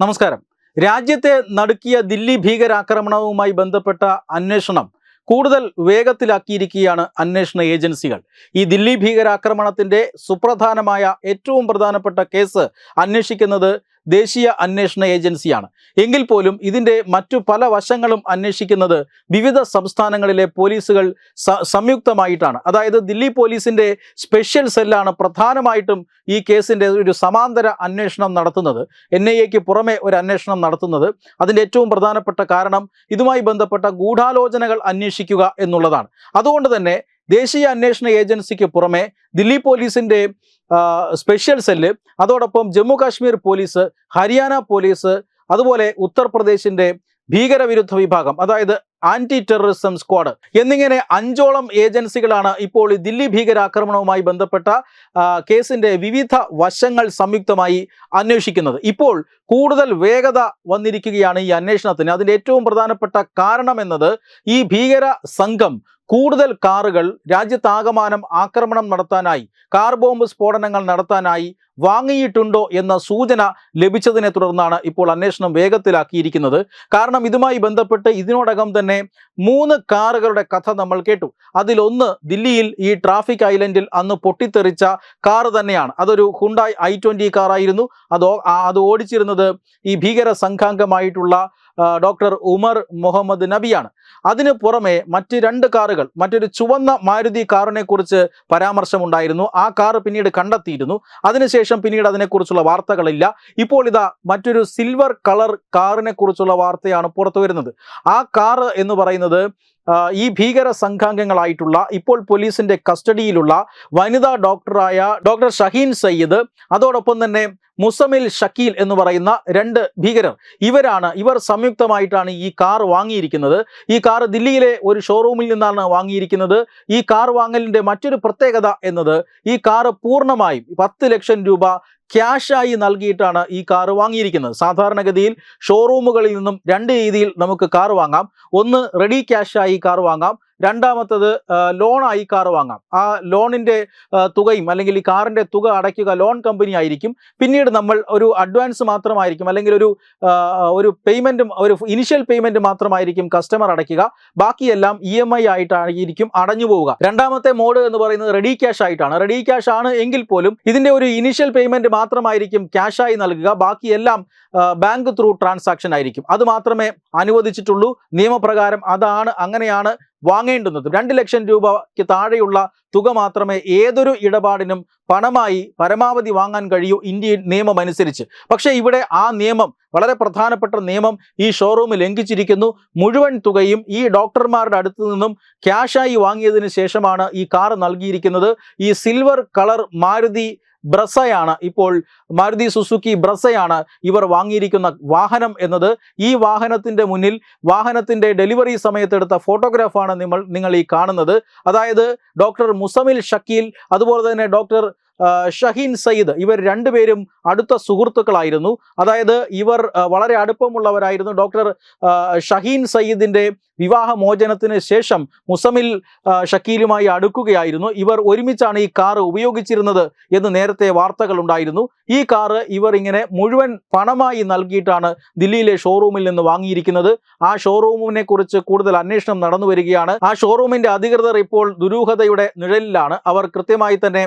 നമസ്കാരം. രാജ്യത്തെ നടുക്കിയ ദില്ലി ഭീകരാക്രമണവുമായി ബന്ധപ്പെട്ട അന്വേഷണം കൂടുതൽ വേഗത്തിലാക്കിയിരിക്കുകയാണ് അന്വേഷണ ഏജൻസികൾ. ഈ ദില്ലി ഭീകരാക്രമണത്തിന്റെ സുപ്രധാനമായ ഏറ്റവും പ്രധാനപ്പെട്ട കേസ് അന്വേഷിക്കുന്നത് ദേശീയ അന്വേഷണ ഏജൻസിയാണ്. എങ്കിൽ പോലും ഇതിന്റെ മറ്റു പല വശങ്ങളും അന്വേഷിക്കുന്നത് വിവിധ സംസ്ഥാനങ്ങളിലെ പോലീസുകൾ സംയുക്തമായിട്ടാണ്. അതായത് ദില്ലി പോലീസിന്റെ സ്പെഷ്യൽ സെല്ലാണ് പ്രധാനമായിട്ടും ഈ കേസിന്റെ ഒരു സമാന്തര അന്വേഷണം നടത്തുന്നത്. എൻ ഐ പുറമെ ഒരു അന്വേഷണം നടത്തുന്നത്. അതിന്റെ ഏറ്റവും പ്രധാനപ്പെട്ട കാരണം ഇതുമായി ബന്ധപ്പെട്ട ഗൂഢാലോചനകൾ അന്വേഷിക്കുക എന്നുള്ളതാണ്. അതുകൊണ്ട് തന്നെ ദേശീയ അന്വേഷണ ഏജൻസിക്ക് പുറമെ ദില്ലി പോലീസിന്റെ സ്പെഷ്യൽ സെല്ല് അതോടൊപ്പം ജമ്മു കാശ്മീർ പോലീസ് ഹരിയാന പോലീസ് അതുപോലെ ഉത്തർപ്രദേശിന്റെ ഭീകരവിരുദ്ധ വിഭാഗം അതായത് ആന്റി ടെററിസം സ്ക്വാഡ് എന്നിങ്ങനെ അഞ്ചോളം ഏജൻസികളാണ് ഇപ്പോൾ ദില്ലി ഭീകരാക്രമണവുമായി ബന്ധപ്പെട്ട കേസിന്റെ വിവിധ വശങ്ങൾ സംയുക്തമായി അന്വേഷിക്കുന്നത്. ഇപ്പോൾ കൂടുതൽ വേഗത വന്നിരിക്കുകയാണ് ഈ അന്വേഷണത്തിന്. അതിന്റെ ഏറ്റവും പ്രധാനപ്പെട്ട കാരണം എന്നത് ഈ ഭീകര സംഘം കൂടുതൽ കാറുകൾ രാജ്യത്താകമാനം ആക്രമണം നടത്താനായി കാർ ബോംബ് സ്ഫോടനങ്ങൾ നടത്താനായി വാങ്ങിയിട്ടുണ്ടോ എന്ന സൂചന ലഭിച്ചതിനെ തുടർന്നാണ് ഇപ്പോൾ അന്വേഷണം വേഗത്തിലാക്കിയിരിക്കുന്നത്. കാരണം ഇതുമായി ബന്ധപ്പെട്ട് ഇതിനോടകം തന്നെ മൂന്ന് കാറുകളുടെ കഥ നമ്മൾ കേട്ടു. അതിലൊന്ന് ദില്ലിയിൽ ഈ ട്രാഫിക് ഐലൻഡിൽ അന്ന് പൊട്ടിത്തെറിച്ച കാർ തന്നെയാണ്. അതൊരു ഹുണ്ടായ് ഐ ട്വന്റി കാറായിരുന്നു. അത് അത് ഓടിച്ചിരുന്നത് ഈ ഭീകര സംഘാംഗമായിട്ടുള്ള ഡോക്ടർ ഉമർ മുഹമ്മദ് നബിയാണ്. അതിനു പുറമെ മറ്റ് രണ്ട് കാറുകൾ മറ്റൊരു ചുവന്ന മാരുതി കാറിനെ കുറിച്ച് പരാമർശമുണ്ടായിരുന്നു. ആ കാർ പിന്നീട് കണ്ടെത്തിയിരുന്നു. അതിനുശേഷം പിന്നീട് അതിനെക്കുറിച്ചുള്ള വാർത്തകളില്ല. ഇപ്പോൾ ഇതാ മറ്റൊരു സിൽവർ കളർ കാറിനെ കുറിച്ചുള്ള വാർത്തയാണ് പുറത്തു വരുന്നത് ആ കാർ എന്ന് പറയുന്നത് ഈ ഭീകര സംഘാംഗങ്ങളായിട്ടുള്ള ഇപ്പോൾ പോലീസിന്റെ കസ്റ്റഡിയിലുള്ള വനിതാ ഡോക്ടറായ ഡോക്ടർ ഷഹീൻ സയ്യിദ് അതോടൊപ്പം തന്നെ മുസമിൽ ഷക്കീൽ എന്ന് പറയുന്ന രണ്ട് ഭീകരർ. ഇവരാണ് ഇവർ സംയുക്തമായിട്ടാണ് ഈ കാർ വാങ്ങിയിരിക്കുന്നത്. ഈ കാർ ദില്ലിയിലെ ഒരു ഷോറൂമിൽ നിന്നാണ് വാങ്ങിയിരിക്കുന്നത്. ഈ കാർ വാങ്ങലിന്റെ മറ്റൊരു പ്രത്യേകത എന്നത് ഈ കാർ പൂർണമായും പത്ത് ലക്ഷം രൂപ ക്യാഷായി നൽകിയിട്ടാണ് ഈ കാർ വാങ്ങിയിരിക്കുന്നത്. സാധാരണഗതിയിൽ ഷോറൂമുകളിൽ നിന്നും രണ്ട് രീതിയിൽ നമുക്ക് കാർ വാങ്ങാം. ഒന്ന് റെഡി ക്യാഷായി കാർ വാങ്ങാം. രണ്ടാമത്തത് ലോണായി കാർ വാങ്ങാം. ആ ലോണിന്റെ തുകയും അല്ലെങ്കിൽ ഈ കാറിന്റെ തുക അടയ്ക്കുക ലോൺ കമ്പനി ആയിരിക്കും. പിന്നീട് നമ്മൾ ഒരു അഡ്വാൻസ് മാത്രമായിരിക്കും അല്ലെങ്കിൽ ഒരു ഒരു പേയ്മെന്റും ഒരു ഇനിഷ്യൽ പേയ്മെന്റ് മാത്രമായിരിക്കും കസ്റ്റമർ അടയ്ക്കുക. ബാക്കിയെല്ലാം ഇ എം ഐ ആയിട്ടായിരിക്കും അടഞ്ഞു പോവുക. രണ്ടാമത്തെ മോഡ് എന്ന് പറയുന്നത് റെഡി ക്യാഷ് ആയിട്ടാണ്. റെഡി ക്യാഷ് ആണ് എങ്കിൽ പോലും ഇതിന്റെ ഒരു ഇനിഷ്യൽ പേയ്മെന്റ് മാത്രമായിരിക്കും ക്യാഷായി നൽകുക. ബാക്കിയെല്ലാം ബാങ്ക് ത്രൂ ട്രാൻസാക്ഷൻ ആയിരിക്കും. അത് മാത്രമേ അനുവദിച്ചിട്ടുള്ളൂ. നിയമപ്രകാരം അതാണ് അങ്ങനെയാണ് വാങ്ങേണ്ടുന്നത്. രണ്ട് ലക്ഷം രൂപയ്ക്ക് താഴെയുള്ള തുക മാത്രമേ ഏതൊരു ഇടപാടിനും പണമായി പരമാവധി വാങ്ങാൻ കഴിയൂ ഇന്ത്യൻ നിയമം അനുസരിച്ച്. പക്ഷേ ഇവിടെ ആ നിയമം വളരെ പ്രധാനപ്പെട്ട നിയമം ഈ ഷോറൂം ലംഘിച്ചിരിക്കുന്നു. മുഴുവൻ തുകയും ഈ ഡോക്ടർമാരുടെ അടുത്ത് നിന്നും ക്യാഷായി വാങ്ങിയതിന് ശേഷമാണ് ഈ കാർ നൽകിയിരിക്കുന്നത്. ഈ സിൽവർ കളർ മാരുതി ബ്രസയാണ്. ഇപ്പോൾ മാരുതി സുസുക്കി ബ്രസയാണ് ഇവർ വാങ്ങിയിരിക്കുന്ന വാഹനം എന്നത്. ഈ വാഹനത്തിന്റെ മുന്നിൽ വാഹനത്തിന്റെ ഡെലിവറി സമയത്തെടുത്ത ഫോട്ടോഗ്രാഫാണ് നിങ്ങൾ നിങ്ങൾ ഈ കാണുന്നത്. അതായത് ഡോക്ടർ മുസമിൽ ഷക്കീൽ അതുപോലെ തന്നെ ഡോക്ടർ ഷഹീൻ സയ്യിദ് ഇവർ രണ്ടുപേരും അടുത്ത സുഹൃത്തുക്കളായിരുന്നു. അതായത് ഇവർ വളരെ അടുപ്പമുള്ളവരായിരുന്നു. ഡോക്ടർ ഷഹീൻ സയ്യിദിന്റെ വിവാഹമോചനത്തിന് ശേഷം മുസമിൽ ഷക്കീലുമായി അടുക്കുകയായിരുന്നു. ഇവർ ഒരുമിച്ചാണ് ഈ കാർ ഉപയോഗിച്ചിരുന്നത് എന്ന് നേരത്തെ വാർത്തകൾ ഉണ്ടായിരുന്നു. ഈ കാറ് ഇവർ ഇങ്ങനെ മുഴുവൻ പണമായി നൽകിയിട്ടാണ് ദില്ലിയിലെ ഷോറൂമിൽ നിന്ന് വാങ്ങിയിരിക്കുന്നത്. ആ ഷോറൂമിനെ കുറിച്ച് കൂടുതൽ അന്വേഷണം നടന്നു വരികയാണ്. ആ ഷോറൂമിന്റെ അധികൃതർ ഇപ്പോൾ ദുരൂഹതയുടെ നിഴലിലാണ്. അവർ കൃത്യമായി തന്നെ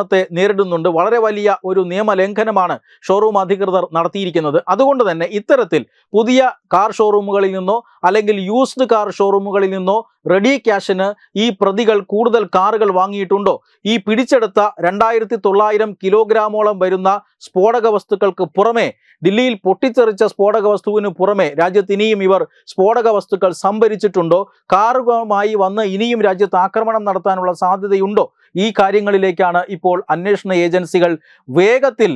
അന്വേഷണത്തെ നേരിടുന്നുണ്ട്. വളരെ വലിയ ഒരു നിയമലംഘനമാണ് ഷോറൂം അധികൃതർ നടത്തിയിരിക്കുന്നത്. അതുകൊണ്ട് തന്നെ ഇത്തരത്തിൽ പുതിയ കാർ ഷോറൂമുകളിൽ നിന്നോ അല്ലെങ്കിൽ യൂസ്ഡ് കാർ ഷോറൂമുകളിൽ നിന്നോ റെഡി ക്യാഷിന് ഈ പ്രതികൾ കൂടുതൽ കാറുകൾ വാങ്ങിയിട്ടുണ്ടോ? ഈ പിടിച്ചെടുത്ത രണ്ടായിരത്തി തൊള്ളായിരം കിലോഗ്രാമോളം വരുന്ന സ്ഫോടക വസ്തുക്കൾക്ക് പുറമെ ദില്ലിയിൽ പൊട്ടിത്തെറിച്ച സ്ഫോടക വസ്തുവിന് പുറമെ രാജ്യത്ത് ഇനിയും ഇവർ സ്ഫോടക വസ്തുക്കൾ സംഭരിച്ചിട്ടുണ്ടോ? കാറുമായി വന്ന് ഇനിയും രാജ്യത്ത് ആക്രമണം നടത്താനുള്ള സാധ്യതയുണ്ടോ? ഈ കാര്യങ്ങളിലേക്കാണ് ഇപ്പോൾ അന്വേഷണ ഏജൻസികൾ വേഗത്തിൽ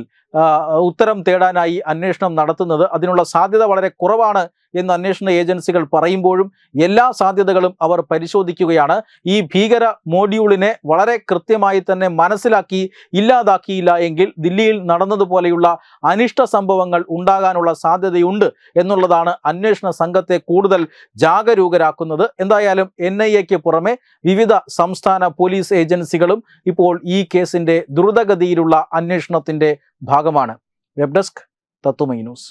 ഉത്തരം തേടാനായി അന്വേഷണം നടത്തുന്നത് അതിനുള്ള സാധ്യത വളരെ കുറവാണ് എന്ന് അന്വേഷണ ഏജൻസികൾ പറയുമ്പോഴും എല്ലാ സാധ്യതകളും അവർ പരിശോധിക്കുകയാണ്. ഈ ഭീകര മോഡ്യൂളിനെ വളരെ കൃത്യമായി തന്നെ മനസ്സിലാക്കി ഇല്ലാതാക്കിയില്ല എങ്കിൽ ദില്ലിയിൽ നടന്നതുപോലെയുള്ള അനിഷ്ട സംഭവങ്ങൾ ഉണ്ടാകാനുള്ള സാധ്യതയുണ്ട് എന്നുള്ളതാണ് അന്വേഷണ സംഘത്തെ കൂടുതൽ ജാഗരൂകരാക്കുന്നത്. എന്തായാലും എൻ ഐ എക്ക് പുറമെ വിവിധ സംസ്ഥാന പോലീസ് ഏജൻസികളും ഇപ്പോൾ ഈ കേസിന്റെ ദ്രുതഗതിയിലുള്ള അന്വേഷണത്തിന്റെ ഭാഗമാണ് വെബ് ഡെസ്ക് തത്വമൈ ന്യൂസ്